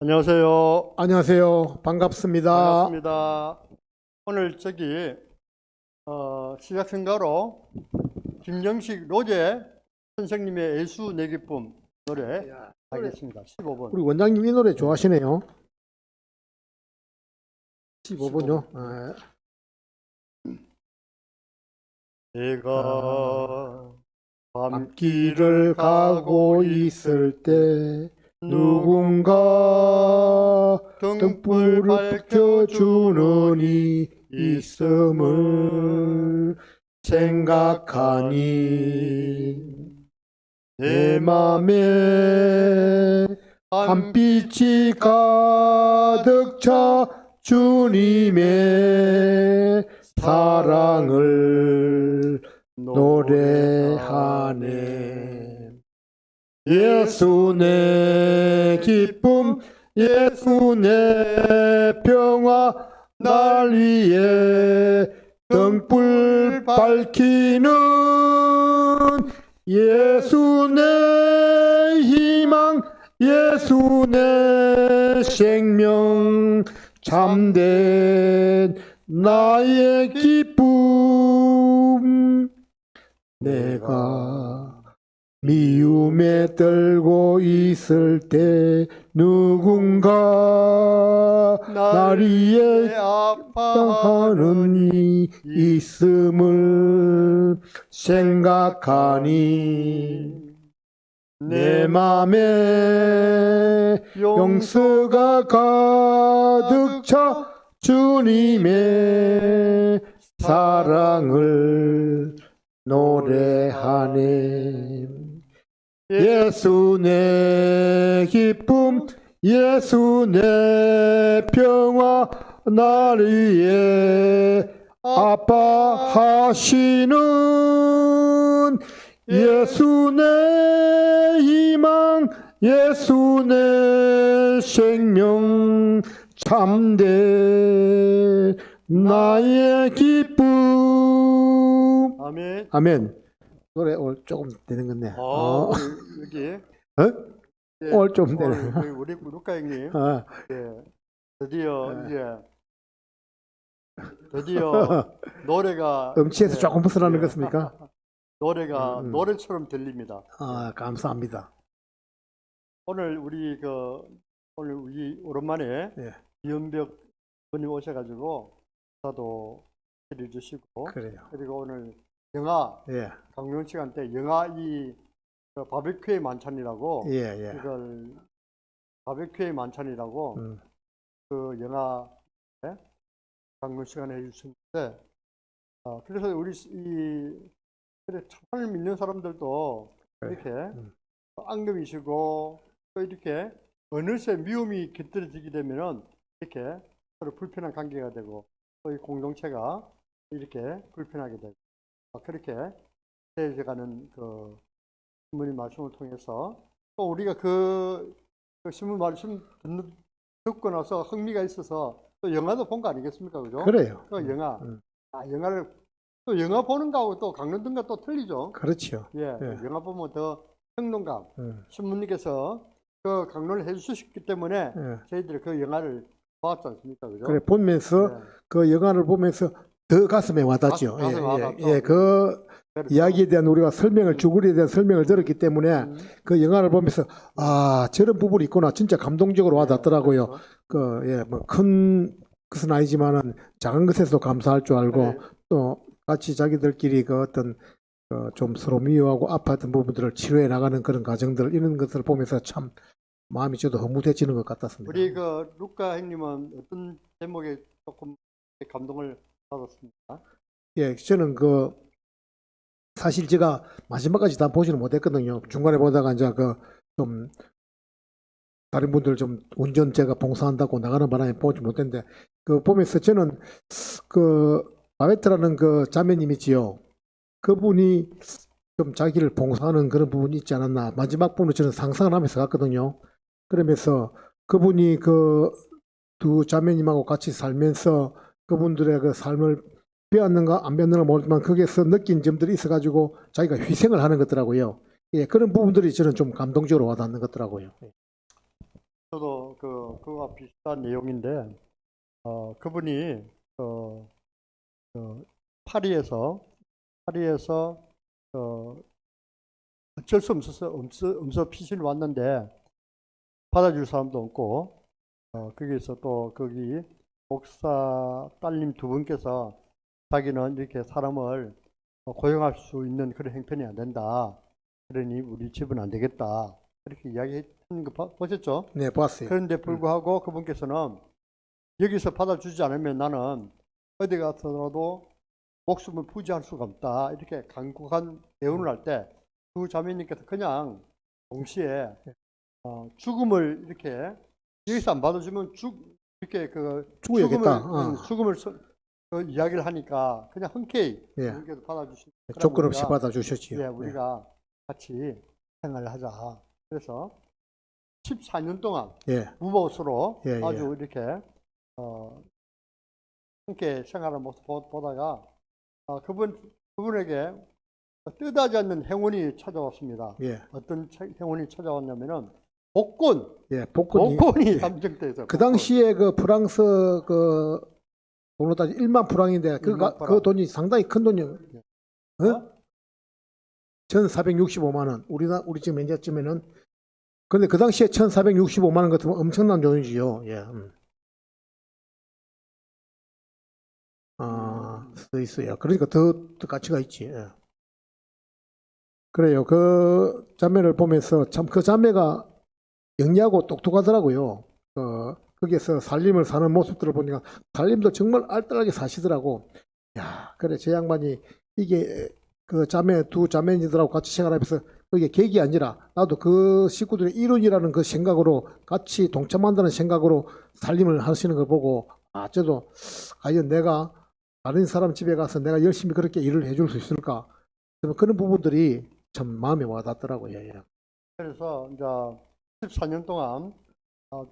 안녕하세요. 안녕하세요. 반갑습니다. 반갑습니다. 오늘 저기 어, 시작선가로 김영식 로제 선생님의 예수 내 기쁨 노래 하겠습니다. 15번. 우리 원장님 이 노래 좋아하시네요. 15번요. 아, 내가 밤길을 가고 있을 때 누군가 등불을 밝혀주는 이 있음을 생각하니 내 맘에 한 빛이 가득 차 주님의 사랑을 노래하네. 예수 내 기쁨, 예수 내 평화, 날 위해 등불 밝히는 예수 내 희망, 예수 내 생명, 참된 나의 기쁨. 내가 미움에 떨고 있을 때 누군가 날 위해 아파하는 하는 이 있음을 생각하니 내 맘에 용서가 가득 차 주님의 사랑을 노래하네 예수 내 기쁨 예수 내 평화 날 위해 아파하시는 예수 내 희망 예수 내 생명 참된 나의 기쁨. 아멘. 아멘 노래 오늘 조금 되는 건데 어, 어? 우리 여기 어? 예, 오늘 좀 되네. 오늘 우리 우리 루카 형님 아, 예, 드디어 네. 이제 드디어 노래가 음치에서 예, 조금 벗어나는 예, 것입니까? 노래가 음, 음. 노래처럼 들립니다. 아 감사합니다 오늘 우리 그 오늘 우리 오랜만에 예. 이연벽 분님 오셔가지고 사도 해주시고 그래요 그리고 오늘 영화 예 강론 시간 때 영화 이 그 바베큐의 만찬이라고 예, 예. 이걸 바베큐의 만찬이라고 음, 그 영화 강론 시간에 해주셨는데 아, 그래서 우리 이 그래 참을 믿는 사람들도 그래. 이렇게 음. 앙금이시고 또 이렇게 어느새 미움이 깃들어지게 되면은 이렇게 서로 불편한 관계가 되고 또 이 공동체가 이렇게 불편하게 되고 아, 그렇게 되어가는 그 신부님 말씀을 통해서 또 우리가 그, 그 신부 말씀 듣는, 듣고 나서 흥미가 있어서 또 영화도 본 거 아니겠습니까 그죠? 그래요 또 영화 음. 아 영화를 또 영화 보는 거하고 또 강릉등과 또 틀리죠 그렇죠 예, 예. 영화 보면 더 평론감 음, 신부님께서 그 강론을 해주셨기 때문에 예. 저희들이 그 영화를 보았지 않습니까 그죠? 그래 보면서 예. 그 영화를 보면서 더 가슴에 와닿죠 가- 가슴에 예, 와닿죠. 예, 예. 그 이야기에 대한 우리가 설명을 주구리에 대한 설명을 들었기 때문에 음, 그 영화를 보면서 아 저런 부분이 있구나 진짜 감동적으로 와닿더라고요 그래서, 그예뭐 큰 것은 아니지만은 작은 것에서 감사할 줄 알고 네. 또 같이 자기들끼리 그 어떤 그 좀 서로 미워하고 아팠던 부분들을 치료해 나가는 그런 과정들 이런 것을 보면서 참 마음이 저도 허무해지는 것 같았습니다. 우리 그 루카 형님은 어떤 제목에 조금 감동을 받았습니까? 예, 저는 그 사실 제가 마지막까지 다 보지는 못했거든요. 중간에 보다가 이제 그좀 다른 분들 좀 운전 제가 봉사한다고 나가는 바람에 보지 못했는데 그 보면서 저는 그 바베트라는 그 자매님이지요. 그분이 좀 자기를 봉사하는 그런 부분이 있지 않았나 마지막 부분을 저는 상상을 하면서 갔거든요. 그러면서 그분이 그 두 자매님하고 같이 살면서 그분들의 그 삶을 배웠는가 안 배웠는가 모르지만 거기에서 느낀 점들이 있어가지고 자기가 희생을 하는 것더라고요. 예, 그런 부분들이 저는 좀 감동적으로 와닿는 것더라고요. 예. 저도 그 그와 비슷한 내용인데 어 그분이 어, 어 파리에서 파리에서 어 어쩔 수 없어서 엄서 엄서 피실 왔는데 받아줄 사람도 없고 어 거기서 또 거기 목사 딸님 두 분께서 자기는 이렇게 사람을 어, 고용할 수 있는 그런 형편이 안 된다. 그러니 우리 집은 안 되겠다. 그렇게 이야기했는 거 봐- 보셨죠? 네, 봤어요. 그런데 불구하고 그분께서는 여기서 받아주지 않으면 나는 어디 가서라도 목숨을 부지할 수가 없다. 이렇게 강국한 대운을 할 때 두 자매님께서 그냥 동시에 어, 죽음을 이렇게 여기서 안 받아주면 죽 이렇게 그 죽어야겠다. 죽음을, 어. 응, 죽음을 서- 그 이야기를 하니까 그냥 흔쾌히 예. 그분께서 받아주시 조건 없이 받아주셨지요. 예, 우리가 같이 생활을 하자. 그래서 14년 동안 예, 무보수로 예, 아주 이렇게 어, 함께 생활하는 모습 보- 보다가 어, 그분 그분에게 뜻하지 않는 행운이 찾아왔습니다. 예, 어떤 차- 행운이 찾아왔냐면은 복권, 예, 복권이 복권이 예. 감정돼서 그 당시에 그 프랑스 그 돈으로 따지 1만 프랑인데 그, 일만 가- 프랑. 그 돈이 상당히 큰 돈이요. 어? 1,465만 원. 우리나 우리 지금 현재쯤에는 근데 그 당시에 1,465만 원 같으면 엄청난 돈이지요. 예. 음. 아, 써 있어요. 그러니까 더, 더 가치가 있지. 예. 그래요. 그 자매를 보면서 참 그 자매가 영리하고 똑똑하더라고요. 어, 거기에서 살림을 사는 모습들을 보니까 살림도 정말 알뜰하게 사시더라고. 야, 그래, 저 양반이 이게 그 자매, 두 자매니들하고 같이 생활하면서 그게 계획이 아니라 나도 그 식구들의 일원이라는 그 생각으로 같이 동참한다는 생각으로 살림을 하시는 걸 보고 아, 저도 과연 내가 다른 사람 집에 가서 내가 열심히 그렇게 일을 해줄 수 있을까? 그런 부분들이 참 마음에 와닿더라고요. 예. 그래서 이제 14년 동안 어,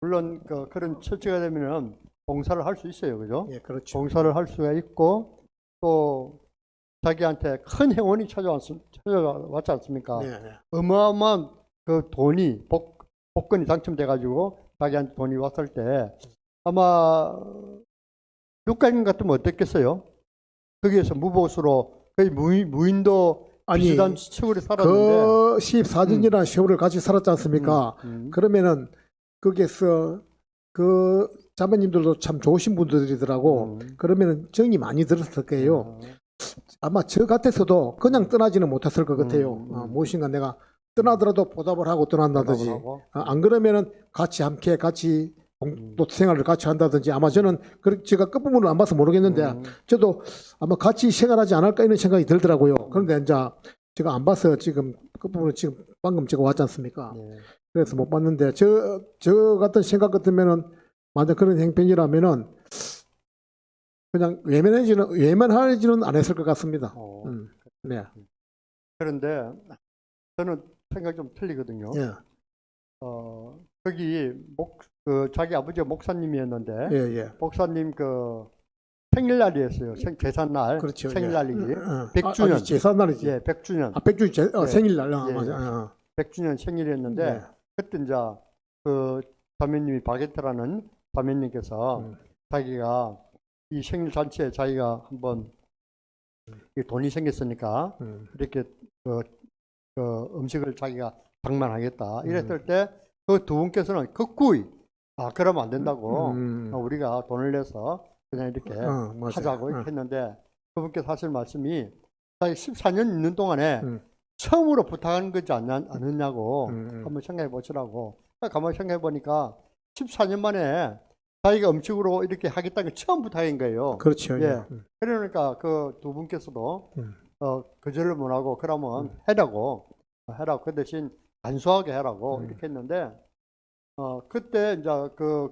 물론 그, 그런 처치가 되면은 봉사를 할 수 있어요, 그죠? 예, 그렇죠. 봉사를 할 수가 있고 또 자기한테 큰 행운이 찾아왔, 찾아왔지 않습니까? 네, 네. 어마어마한 그 돈이 복, 복권이 당첨돼 가지고 자기한테 돈이 왔을 때 아마 육가님 같으면 어땠겠어요? 거기에서 무보수로 거의 무인, 무인도 아니, 비슷한 시골에 살았는데 그 14년이라는 세월을 같이 살았지 않습니까? 음, 음. 그러면은 거기에서 그 자매님들도 참 좋으신 분들이더라고. 음. 그러면은 정이 많이 들었을 거예요. 어, 아마 저 같아서도 그냥 떠나지는 못했을 것 같아요. 음, 음. 어, 무엇인가 내가 떠나더라도 보답을 하고 떠난다든지 하고. 어, 안 그러면은 같이 함께 같이 공- 음. 또 생활을 같이 한다든지 아마 저는 그 제가 끝부분을 안 봐서 모르겠는데 음. 저도 아마 같이 생활하지 않을까 이런 생각이 들더라고요. 그런데 이제 제가 안 봐서 지금 끝부분을 지금 방금 제가 왔지 않습니까? 네. 그래서 못 봤는데 저, 저 같은 생각 같으면은 만약 그런 행편이라면은 그냥 외면하지는 외면하지는 않았을 것 같습니다. 어, 음, 네, 그런데 저는 생각이 좀 틀리거든요. 예, 어, 거기 목, 그 자기 아버지가 목사님이었는데 예, 예. 목사님 그 생일날이었어요. 생, 계산날 그렇죠. 생일날이지. 예. 어, 어. 백주년. 아, 아니, 제사날이지. 예, 100주년. 아, 백주 제, 어, 예. 생일날. 어, 예. 맞아. 어, 100주년 생일이었는데 네. 그때 이제 그 자매님이 바게트라는 자매님께서 음. 자기가 이 생일 잔치에 자기가 한번 이 돈이 생겼으니까 음, 이렇게 그, 그 음식을 자기가 장만하겠다 음. 이랬을 때그 두 분께서는 극구이 아 그러면 안 된다고 음, 어, 우리가 돈을 내서 그냥 이렇게 어. 하자고 어, 이렇게 했는데 그분께서 하실 말씀이 자기 14년 있는 동안에 음. 처음으로 부탁한 거지 않, 않았냐고 음, 음. 한번 생각해 보시라고 가만히 생각해 보니까 14년 만에 자기가 음식으로 이렇게 하겠다는 게 처음 부탁인 거예요. 그렇죠. 예. 예. 음, 그러니까 그 두 분께서도 음. 어, 거절을 못 하고 그러면 해라고 어, 해라고 그 대신 간소하게 해라고 음. 이렇게 했는데 어 그때 이제 그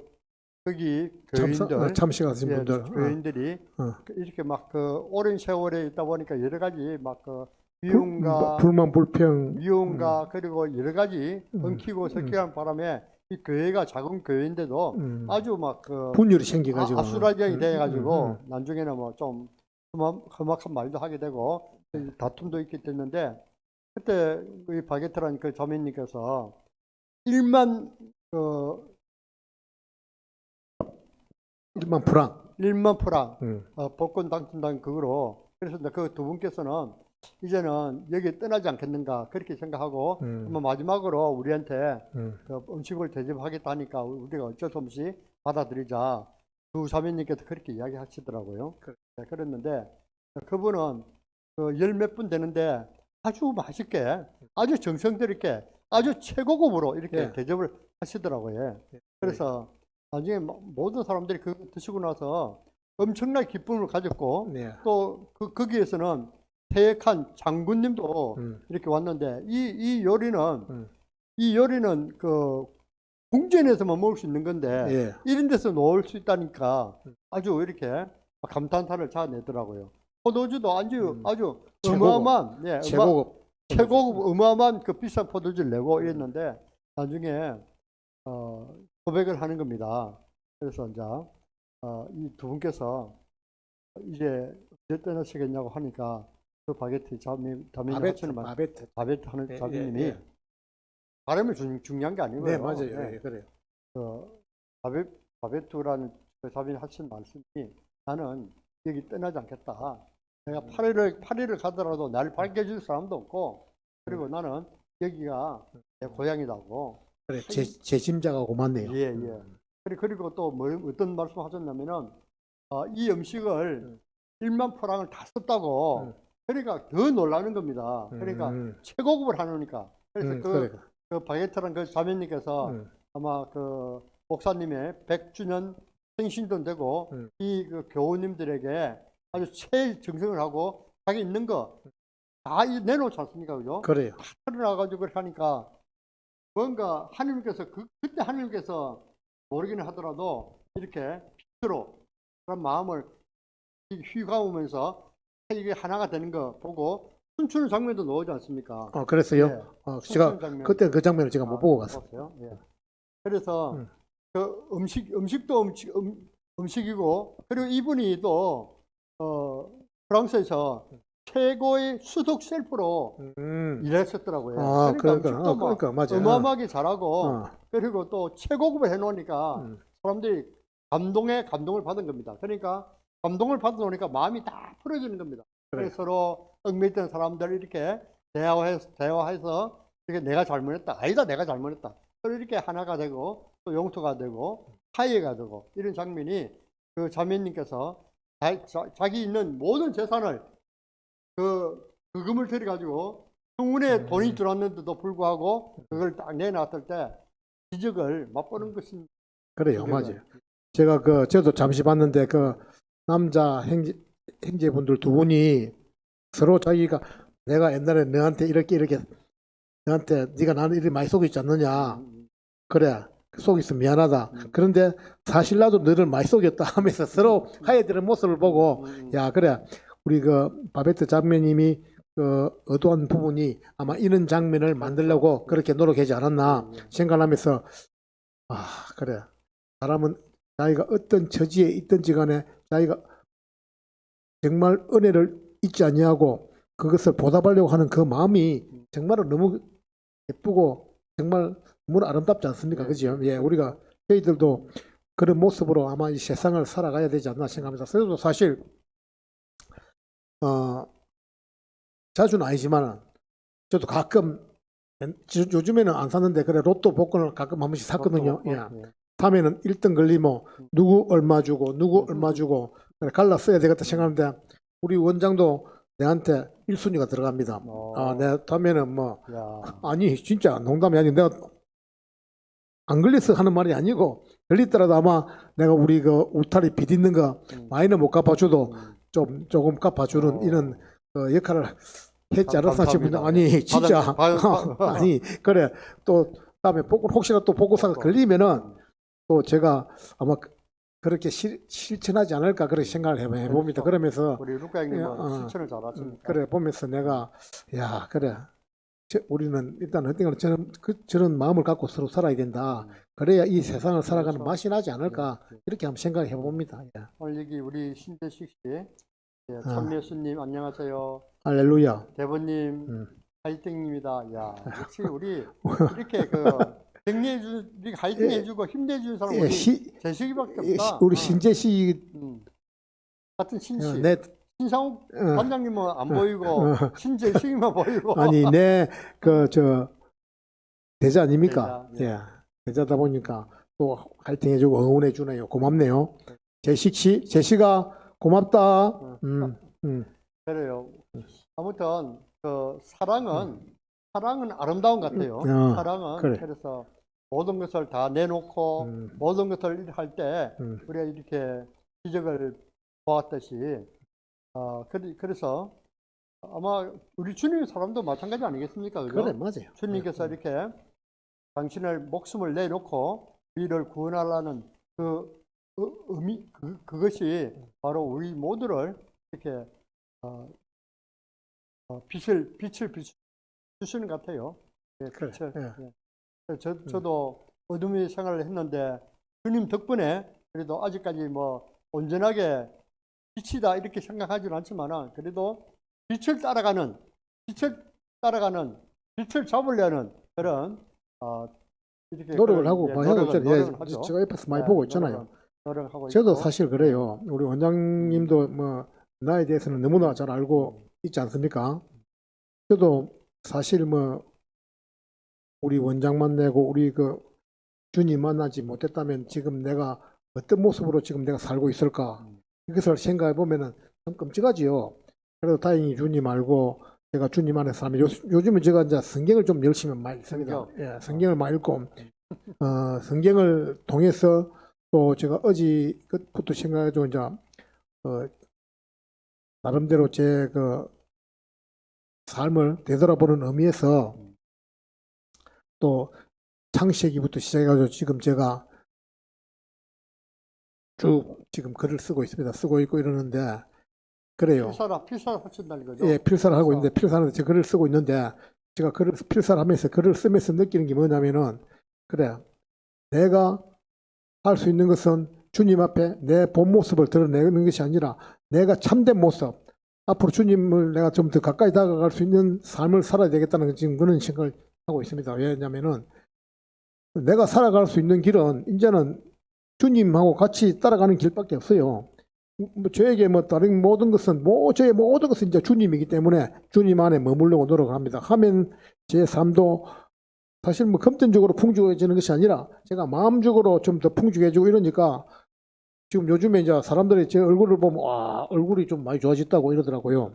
거기 교인들 어, 참식하신 예, 분들. 어, 교인들이 어. 그 이렇게 막 그 오랜 세월에 있다 보니까 여러 가지 막그 불, 미움과 뭐, 불만 불평. 미움과 그리고 여러 가지 음. 엉키고 섞이는 바람에 이 교회가 작은 교회인데도 음, 아주 막그 분열이 생겨가지고. 아, 아수라장이 음, 돼가지고 음, 음. 나중에는 뭐 좀 험악한 말도 하게 되고 다툼도 있게 됐는데 그때 이 바게트라는 그 자매님께서 1만 그 일만 불황. 1만 프랑 음. 어, 복권 당첨단 그거로 그래서 그 두 분께서는 이제는 여기 떠나지 않겠는가 그렇게 생각하고 음. 한번 마지막으로 우리한테 음. 그 음식을 대접하겠다 하니까 우리가 어쩔 수 없이 받아들이자 두 자매님께서 그렇게 이야기하시더라고요. 그래. 네, 그랬는데 그분은 그 열몇 분 되는데 아주 맛있게 아주 정성들 있게 아주 최고급으로 이렇게 예. 대접을 하시더라고요. 예. 그래서 나중에 모- 모든 사람들이 그 드시고 나서 엄청난 기쁨을 가졌고 네. 또 그 거기에서는 퇴역한 장군님도 음. 이렇게 왔는데 이, 이 요리는 음. 이 요리는 그 궁전에서만 먹을 수 있는 건데 예. 이런 데서 놓을 수 있다니까 음. 아주 이렇게 감탄사를 자아내더라고요. 포도주도 아주 음. 아주. 어마어마한 예, 최고급. 최고급 어마어마한 그 비싼 포도주를 내고 이랬는데 나중에 어, 고백을 하는 겁니다. 그래서 이제 어, 이두 분께서 이제 언제 떠나시겠냐고 하니까 그 바게트 자매. 하시는 말 바베트. 바베트 하는 예, 자매님이 예, 예. 중, 중요한 게 아니고요. 네, 맞아요. 네. 예, 그래요. 그 바베, 바베투라는 그 자매님 하신 말씀이 나는 여기 떠나지 않겠다. 내가 파리를 파리를 가더라도 나를 밝혀줄 사람도 없고 그리고 나는 여기가 내 고향이라고. 그래. 제, 제 짐자가 고맙네요. 예, 예. 그리- 그리고 또 뭐, 어떤 말씀 하셨냐면은 어, 이 음식을 음. 1만 프랑을 다 썼다고 음. 그러니까 더 놀라는 겁니다. 그러니까 음. 최고급을 하노니까. 그래서 음, 그, 그래. 그 바게트란 그 자매님께서 음. 아마 그 목사님의 100주년 생신도 되고 음. 이그 교우님들에게 아주 최정성을 하고 자기 있는 거 다 내놓지 않습니까? 그죠? 그래요. 털어놔가지고 그렇게 하니까 뭔가 하나님께서 그, 그때 하나님께서 모르기는 하더라도 이렇게 빛으로 그런 마음을 휘감으면서 이게 하나가 되는 거 보고 춤추는 장면도 나오지 않습니까? 어, 그랬어요. 예. 어, 제가 장면. 그때 그 장면을 제가 못 아, 보고 갔어요. 예. 그래서 음. 그 음식 음식도 음식 음, 음식이고 그리고 이분이 또 어, 프랑스에서 최고의 수석 셀프로 음. 일했었더라고요. 아, 그러니까, 음식도 어, 막 그러니까 맞아요. 어마어마하게 잘하고 어. 그리고 또 최고급을 해놓으니까 음. 사람들이 감동에 감동을 받은 겁니다. 그러니까 감동을 받아놓으니까 마음이 다 풀어지는 겁니다. 그래서 서로 얽매이던 사람들 이렇게 대화해서, 대화해서 이렇게 내가 잘못했다. 아니다, 내가 잘못했다. 서로 이렇게 하나가 되고 또 용서가 되고 화해가 되고 이런 장면이 그 자매님께서 자, 자, 자기 있는 모든 재산을 그 그금을 들여가지고 흥운에 음. 돈이 들어왔는데도 불구하고 그걸 딱 내놨을 때 기적을 맛보는 것입니다. 그래요. 맞아요. 제가 그 저도 잠시 봤는데 그 남자 형제 형제분들 두 분이 서로 자기가 내가 옛날에 너한테 이렇게 이렇게 너한테 네가 나는 이렇게 많이 속였지 않느냐 음, 그래 속였어 미안하다 음. 그런데 사실 나도 너를 많이 속였다 하면서 서로 하얘드는 모습을 보고 음, 야 그래 우리 그 바베트 장면님이 그 어두운 부분이 아마 이런 장면을 만들려고 그렇게 노력하지 않았나 음, 생각하면서 아 그래. 사람은 자기가 어떤 처지에 있든지 간에 자기가 정말 은혜를 잊지 아니하고 그것을 보답하려고 하는 그 마음이 정말로 너무 예쁘고 정말 너무 아름답지 않습니까? 네. 그죠? 예 우리가 저희들도 그런 모습으로 아마 이 세상을 살아가야 되지 않나 생각합니다. 그래도 사실 어 자주는 아니지만 저도 가끔 요- 요즘에는 안 사는데 그래 로또 복권을 가끔 한 번씩 샀거든요. 또, 예. 사면은 1등 걸리면 누구 얼마 주고 누구 얼마 주고 그래 갈라 써야 되겠다 생각하는데 우리 원장도 내한테 1순위가 들어갑니다. 어, 아, 내가 타면은 뭐 야, 아니 진짜 농담이 아니고 내가 안 걸려서 하는 말이 아니고 걸리더라도 아마 내가 우리 그 울타리 빚 있는 거 음, 많이는 못 갚아줘도 음. 좀 조금 갚아주는 어. 이런 어, 역할을 했지 감- 않았나 싶은데. 아니 진짜 받아- 받아- 아니 그래 또 다음에 복권 혹시나 또 복권사가 어. 걸리면은 또 제가 아마 그- 그렇게 실, 실천하지 않을까 그렇게 생각을 해- 해봅니다. 그렇죠. 그러면서 우리 루카 형님은 어. 실천을 잘하십니까? 그래 보면서 내가 야 그래 저- 우리는 일단 어떤 저런 그, 저런 마음을 갖고 서로 살아야 된다. 음. 그래야 이 세상을 살아가는. 맛이 나지 않을까 네, 네. 이렇게 한번 생각해 봅니다. 예. 오늘 여기 우리 신대식 씨, 예, 아. 천매수님 안녕하세요. 할렐루야. 대본님 음. 화이팅입니다. 야, 역시 우리 이렇게 그 격려해 주, 우리가 화이팅 예. 해주고 힘내 주는 사람 예, 우리 시, 재식이밖에 예, 없다. 시- 우리 어. 신재 씨, 음. 같은 신씨. 어, 내, 신상욱 어, 관장님은 안 보이고 어. 신재 식이만 보이고. 아니, 내, 그, 저, 대자 아닙니까? 대자, 예. 예. 대자다 보니까 또 화이팅 해주고 응원해 주네요. 고맙네요. 제식 씨, 제시가 고맙다. 음, 음. 그래요. 아무튼 그 사랑은 사랑은 아름다운 것 같아요. 어, 사랑은 그래. 그래서 모든 것을 다 내놓고 음, 모든 것을 할 때 음. 우리가 이렇게 기적을 보았듯이 어 그래- 그래서 아마 우리 주님의 사람도 마찬가지 아니겠습니까? 그죠? 그래, 맞아요. 주님께서 이렇게 당신을 목숨을 내놓고 우리를 구원하라는 그 의- 의미 그, 그것이 바로 우리 모두를 이렇게 어, 어, 빛을 빛을 비추시는 것 같아요. 예, 그래, 빛을. 예. 예. 저 저도 어둠의 생활을 했는데 주님 덕분에 그래도 아직까지 뭐 온전하게 빛이다 이렇게 생각하지는 않지만은 그래도 빛을 따라가는 빛을 따라가는 빛을 잡으려는 그런 어, 노력을 하고 예, 노력을-. 노력을 예, 하죠. 제가 옆에서 많이 예, 보고 있잖아요. 노력을- 노력하고 저도 있고. 사실 그래요. 우리 원장님도 뭐 나에 대해서는 너무나 잘 알고 있지 않습니까? 저도 사실 뭐 우리 원장 만나고 우리 그 주님 만나지 못했다면 지금 내가 어떤 모습으로 지금 내가 살고 있을까? 이것을 생각해 보면은 좀 끔찍하지요. 그래도 다행히 주님 알고 제가 주님 안에 살면 요, 요즘은 제가 이제 성경을 좀 열심히 많이. 성경. 예, 성경을 많이 읽고 어, 성경을 통해서 또 제가 어제 끝부터 생각해도 이제 어, 나름대로 제 그 삶을 되돌아보는 의미에서 또 창세기부터 시작해가지고 지금 제가 쭉 지금 글을 쓰고 있습니다. 쓰고 있고 이러는데 그래요. 필사라 필사 하신다는 거죠. 예, 필사를 하고. 있는데 필사하는데 제가 글을 쓰고 있는데 제가 글을 필사를 하면서 글을 쓰면서 느끼는 게 뭐냐면은 그래 내가 할 수 있는 것은 주님 앞에 내 본 모습을 드러내는 것이 아니라 내가 참된 모습 앞으로 주님을 내가 좀 더 가까이 다가갈 수 있는 삶을 살아야 되겠다는 지금 그런 생각을 하고 있습니다. 왜냐면은 내가 살아갈 수 있는 길은 이제는 주님하고 같이 따라가는 길밖에 없어요. 뭐 저에게 뭐 다른 모든 것은 뭐 저의 모든 것은 이제 주님이기 때문에 주님 안에 머물려고 노력합니다. 하면 제 삶도 사실 뭐 금전적으로 풍족해지는 것이 아니라 제가 마음적으로 좀 더 풍족해지고 이러니까 지금 요즘에 이제 사람들이 제 얼굴을 보면 와 얼굴이 좀 많이 좋아졌다고 이러더라고요.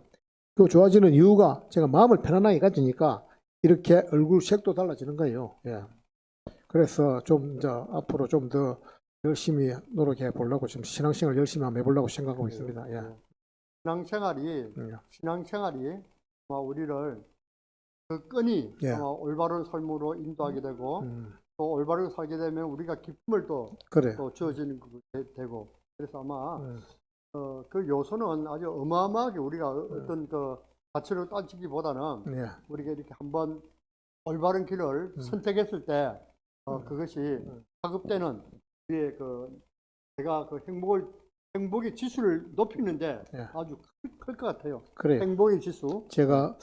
그 좋아지는 이유가 제가 마음을 편안하게 가지니까 이렇게 얼굴 색도 달라지는 거예요. 예. 그래서 좀 이제 앞으로 좀더 열심히 노력해 보려고 지금 신앙생활 열심히 한번 해보려고 생각하고 있습니다. 예. 신앙생활이 음. 신앙생활이 아마 우리를 그 끈이 예. 아마 올바른 삶으로 인도하게 되고 음, 또 올바르게 살게 되면 우리가 기쁨을 또, 그래. 또 주어지는 거 되- 되고 그래서 아마 음, 어, 그 요소는 아주 어마어마하게 우리가 어- 어떤 그 가치로 따지기보다는 예. 우리가 이렇게 한번 올바른 길을 음. 선택했을 때 어, 음. 그것이 음. 가급때는 우리의 그 제가 그 행복을 행복의 지수를 높이는데 예. 아주 클 것 같아요. 그래. 행복의 지수. 제가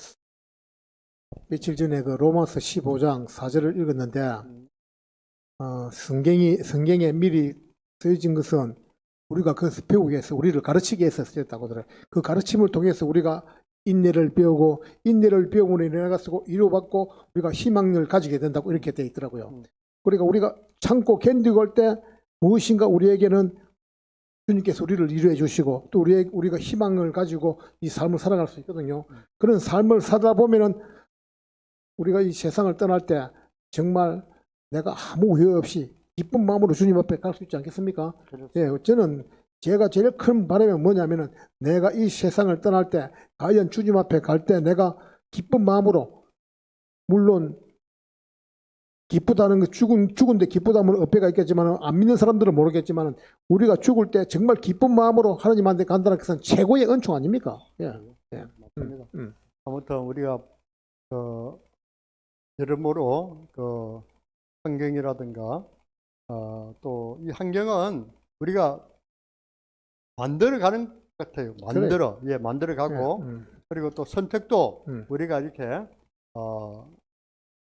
며칠 전에 그 로마서 15장 4절을 읽었는데 음. 어, 성경이 성경에 미리 쓰여진 것은 우리가 그것을 배우기 위해서 우리를 가르치기 위해서 쓰였다고 하더라고요. 그 가르침을 통해서 우리가 인내를 배우고 인내를 배우고 인내가 쓰고 이루받고 우리가 희망을 가지게 된다고 이렇게 되어 있더라고요. 음. 그러니까 우리가 참고 견디고 할때 무엇인가 우리에게는 주님께서 우리를 이루해 주시고 또 우리 우리가 희망을 가지고 이 삶을 살아갈 수 있거든요. 음. 그런 삶을 살다 보면은 우리가 이 세상을 떠날 때 정말 내가 아무 후회 없이 기쁜 마음으로 주님 앞에 갈 수 있지 않겠습니까? 그래서 예, 저는 제가 제일 큰 바람이 뭐냐면은 내가 이 세상을 떠날 때 과연 주님 앞에 갈 때 내가 기쁜 마음으로 물론 기쁘다는 거 죽은 죽은데 기쁘다면 어폐가 있겠지만 안 믿는 사람들은 모르겠지만 우리가 죽을 때 정말 기쁜 마음으로 하나님한테 간다는 것은 최고의 은총 아닙니까? 예. 예. 맞습니다. 음. 아무튼 우리가 그 여러모로 그 환경이라든가 어, 또이 환경은 우리가 만들어 가는 것 같아요. 만들어 예 만들어 가고 예, 음, 그리고 또 선택도 음. 우리가 이렇게 어,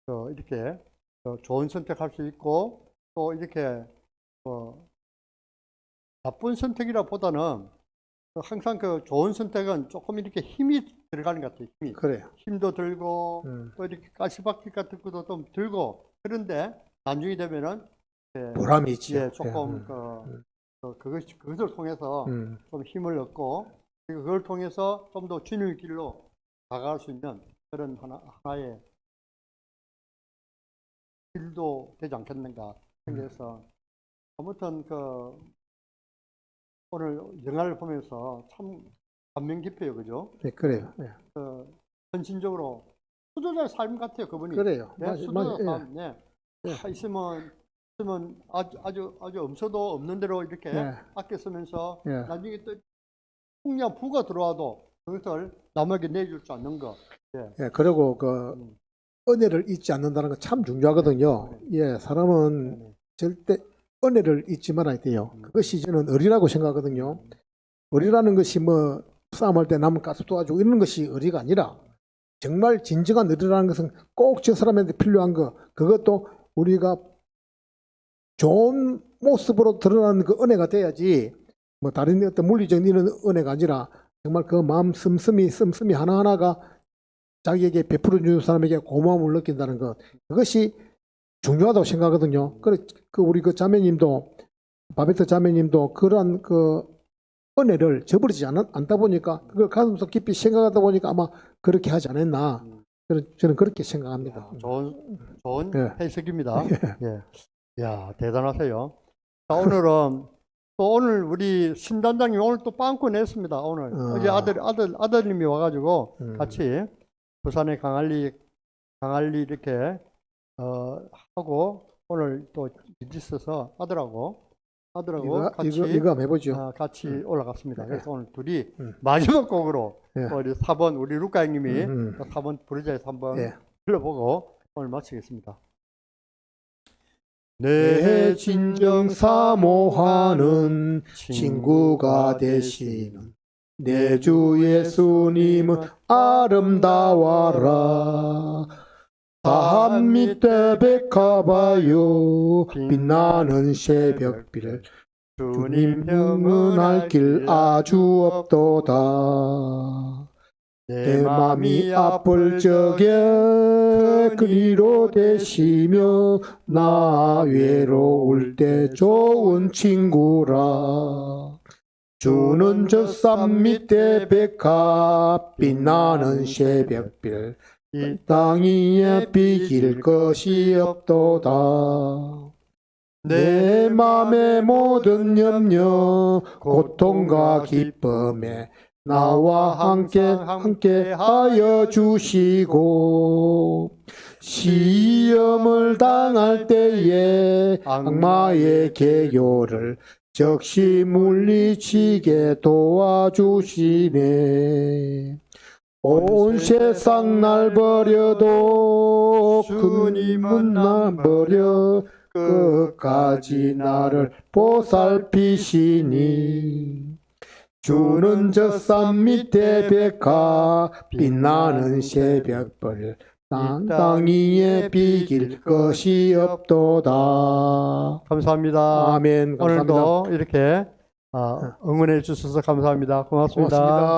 그 이렇게 어, 좋은 선택할 수 있고 또 이렇게 뭐 나쁜 선택이라 보다는 항상 그 좋은 선택은 조금 이렇게 힘이 들어가는 것 같아요. 힘이. 그래요. 힘도 들고 음. 또 이렇게 가시바퀴 같은 것도 좀 들고 그런데 나중에 되면은 예, 보람이 있지. 예, 조금 음. 그, 음. 그 그것 그것을 통해서 음. 좀 힘을 얻고 그리고 그걸 통해서 좀 더 주님의 길로 다가갈 수 있는 그런 하나, 하나의 길도 되지 않겠는가 생각해서 아무튼 그 오늘 영화를 보면서 참 감명 깊어요, 그죠? 네, 그래요. 예. 그 헌신적으로 수도자의 삶 같아요, 그분이. 그래요. 네, 맞- 수도자 맞- 예. 삶. 네. 예. 다 있으면 있으면 아주 아주 아주 없어도 없는 대로 이렇게 예. 아껴 쓰면서 예. 나중에 또 풍년 부가 들어와도 그것을 남에게 내줄 줄 아는 거. 예. 예, 그리고 그 음. 은혜를 잊지 않는다는 건 참 중요하거든요. 예, 사람은 네. 절대 은혜를 잊지 말아야 돼요. 음. 그것이 저는 의리라고 생각하거든요. 의리라는 것이 뭐 싸움할 때 남은 가스 도와주고 이런 것이 의리가 아니라 정말 진정한 의리라는 것은 꼭 저 사람한테 필요한 거 그것도 우리가 좋은 모습으로 드러나는 그 은혜가 돼야지 뭐 다른 어떤 물리적인 이런 은혜가 아니라 정말 그 마음 씀씀이 씀씀이 하나하나가 자기에게 베풀어 주는 사람에게 고마움을 느낀다는 것 그것이 중요하다고 생각하거든요. 그래 그 우리 그 자매님도 바베트 자매님도 그러한 그 은혜를 저버리지 않, 않다 보니까 그걸 가슴속 깊이 생각하다 보니까 아마 그렇게 하지 않았나 음. 저는, 저는 그렇게 생각합니다. 야, 좋은 좋은 예. 해석입니다. 예. 야, 대단하세요. 자, 오늘은 또 오늘 우리 신단장님 오늘 또 빵꾸 냈습니다. 오늘 아. 어제 아들 아들 아들님이 와가지고 음. 같이 부산의 강할리 강할리 이렇게 어 하고 오늘 또 있어서 아들하고 아들하고 이거 같이 이거 이거 해보죠. 어, 같이 음. 올라갔습니다. 네. 그래서 오늘 둘이 음. 마지막 곡으로 예. 우리 4번 우리 루카 형님이 음, 음. 4번 부르자에서 한번 예. 불러보고 오늘 마치겠습니다. 내 진정 사모하는 친구가 되시는 내 주 예수님은 아름다워라. 다한 밑에 백화봐요 빛나는 새벽빛 주님 형은할 길 아주 없도다. 내 맘이 아플 적에 그리로 되시며 나 외로울 때 좋은 친구라 주는 저 산 밑에 백합 빛나는 새벽별 이땅 위에 비길 것이 없도다. 내 맘의 모든 염려 고통과 기쁨에 나와 함께 함께 하여 주시고 시험을 당할 때에 악마의 개요를 적시 물리치게 도와주시네. 온 세상 날 버려도 주님은 날 버려 끝까지 나를 보살피시니. 주는 저 산 밑에 백화 빛나는 새벽별 땅, 땅 위에 비길 것이 없도다 감사합니다. 아멘 감사합니다 오늘도 이렇게 아, 응원해 주셔서 감사합니다. 고맙습니다. 고맙습니다